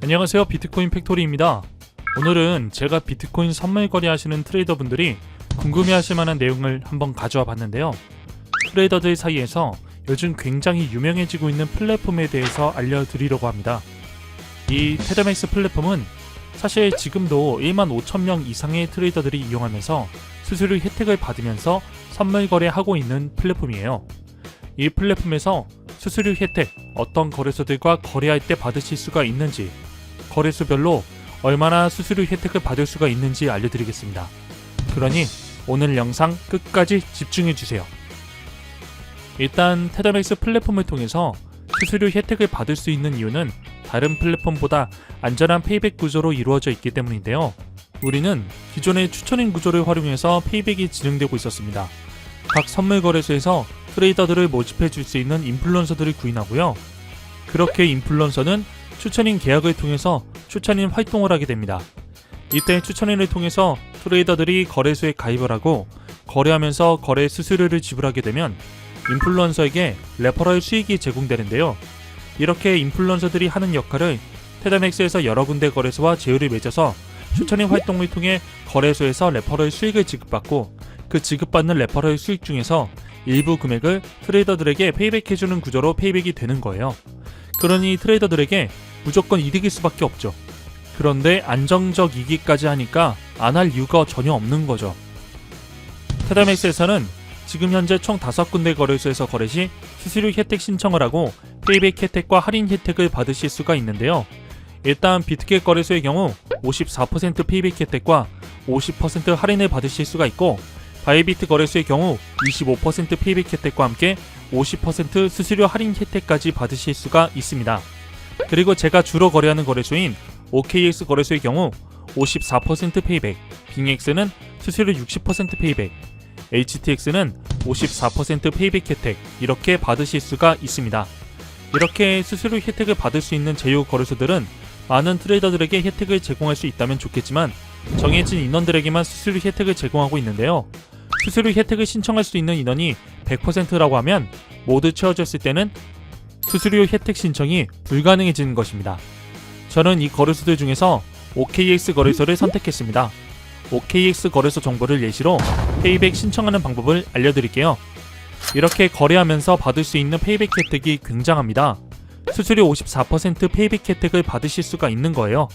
안녕하세요 비트코인 팩토리입니다. 오늘은 제가 비트코인 선물 거래하시는 트레이더분들이 궁금해하실 만한 내용을 한번 가져와 봤는데요. 트레이더들 사이에서 요즘 굉장히 유명해지고 있는 플랫폼에 대해서 알려드리려고 합니다. 이 테더맥스 플랫폼은 사실 지금도 1만 5천 명 이상의 트레이더들이 이용하면서 수수료 혜택을 받으면서 선물 거래하고 있는 플랫폼이에요. 이 플랫폼에서 수수료 혜택, 어떤 거래소들과 거래할 때 받으실 수가 있는지, 거래소별로 얼마나 수수료 혜택을 받을 수가 있는지 알려드리겠습니다. 그러니 오늘 영상 끝까지 집중해 주세요. 일단 테더맥스 플랫폼을 통해서 수수료 혜택을 받을 수 있는 이유는 다른 플랫폼보다 안전한 페이백 구조로 이루어져 있기 때문인데요. 우리는 기존의 추천인 구조를 활용해서 페이백이 진행되고 있었습니다. 각 선물 거래소에서 트레이더들을 모집해 줄 수 있는 인플루언서들을 구인하고요. 그렇게 인플루언서는 추천인 계약을 통해서 추천인 활동을 하게 됩니다. 이때 추천인을 통해서 트레이더들이 거래소에 가입을 하고 거래하면서 거래 수수료를 지불하게 되면 인플루언서에게 레퍼럴 수익이 제공되는데요. 이렇게 인플루언서들이 하는 역할을 테다맥스에서 여러 군데 거래소와 제휴를 맺어서 추천인 활동을 통해 거래소에서 레퍼럴 수익을 지급받고 그 지급받는 레퍼럴 수익 중에서 일부 금액을 트레이더들에게 페이백해주는 구조로 페이백이 되는 거예요. 그러니 트레이더들에게 무조건 이득일 수밖에 없죠. 그런데 안정적 이익까지 하니까 안 할 이유가 전혀 없는 거죠. 테다맥스에서는 지금 현재 총 5군데 거래소에서 거래 시 수수료 혜택 신청을 하고 페이백 혜택과 할인 혜택을 받으실 수가 있는데요. 일단 비트겟 거래소의 경우 54% 페이백 혜택과 50% 할인을 받으실 수가 있고 바이비트 거래소의 경우 25% 페이백 혜택과 함께 50% 수수료 할인 혜택까지 받으실 수가 있습니다. 그리고 제가 주로 거래하는 거래소인 OKX 거래소의 경우 54% 페이백, 빙엑스는 수수료 60% 페이백, HTX는 54% 페이백 혜택 이렇게 받으실 수가 있습니다. 이렇게 수수료 혜택을 받을 수 있는 제휴 거래소들은 많은 트레이더들에게 혜택을 제공할 수 있다면 좋겠지만 정해진 인원들에게만 수수료 혜택을 제공하고 있는데요. 수수료 혜택을 신청할 수 있는 인원이 100%라고 하면 모두 채워졌을 때는 수수료 혜택 신청이 불가능해지는 것입니다. 저는 이 거래소들 중에서 OKX 거래소를 선택했습니다. OKX 거래소 정보를 예시로 페이백 신청하는 방법을 알려드릴게요. 이렇게 거래하면서 받을 수 있는 페이백 혜택이 굉장합니다. 수수료 54% 페이백 혜택을 받으실 수가 있는 거예요.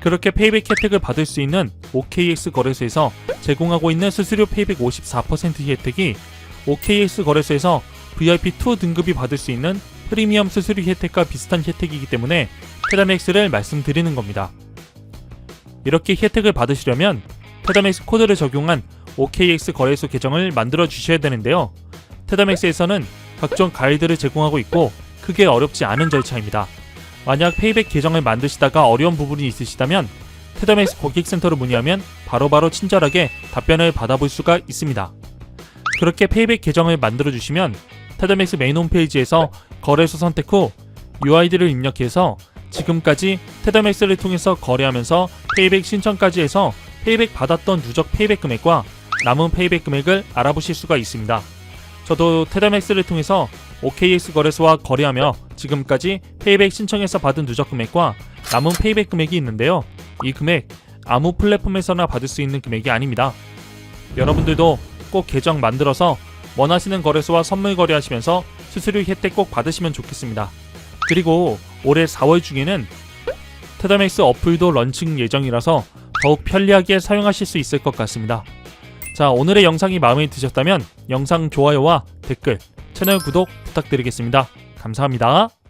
그렇게 페이백 혜택을 받을 수 있는 OKX 거래소에서 제공하고 있는 수수료 페이백 54% 혜택이 OKX 거래소에서 VIP2 등급이 받을 수 있는 프리미엄 수수료 혜택과 비슷한 혜택이기 때문에 테다맥스를 말씀드리는 겁니다. 이렇게 혜택을 받으시려면 테다맥스 코드를 적용한 OKX 거래소 계정을 만들어 주셔야 되는데요. 테다맥스에서는 각종 가이드를 제공하고 있고 크게 어렵지 않은 절차입니다. 만약 페이백 계정을 만드시다가 어려운 부분이 있으시다면 테다맥스 고객센터로 문의하면 바로바로 친절하게 답변을 받아볼 수가 있습니다. 그렇게 페이백 계정을 만들어 주시면 테다맥스 메인 홈페이지에서 거래소 선택 후 UID를 입력해서 지금까지 테다맥스를 통해서 거래하면서 페이백 신청까지 해서 페이백 받았던 누적 페이백 금액과 남은 페이백 금액을 알아보실 수가 있습니다. 저도 테다맥스를 통해서 OKX 거래소와 거래하며 지금까지 페이백 신청해서 받은 누적 금액과 남은 페이백 금액이 있는데요. 이 금액 아무 플랫폼에서나 받을 수 있는 금액이 아닙니다. 여러분들도 꼭 계정 만들어서 원하시는 거래소와 선물 거래하시면서 수수료 혜택 꼭 받으시면 좋겠습니다. 그리고 올해 4월 중에는 테다맥스 어플도 런칭 예정이라서 더욱 편리하게 사용하실 수 있을 것 같습니다. 자, 오늘의 영상이 마음에 드셨다면 영상 좋아요와 댓글, 채널 구독 부탁드리겠습니다. 감사합니다.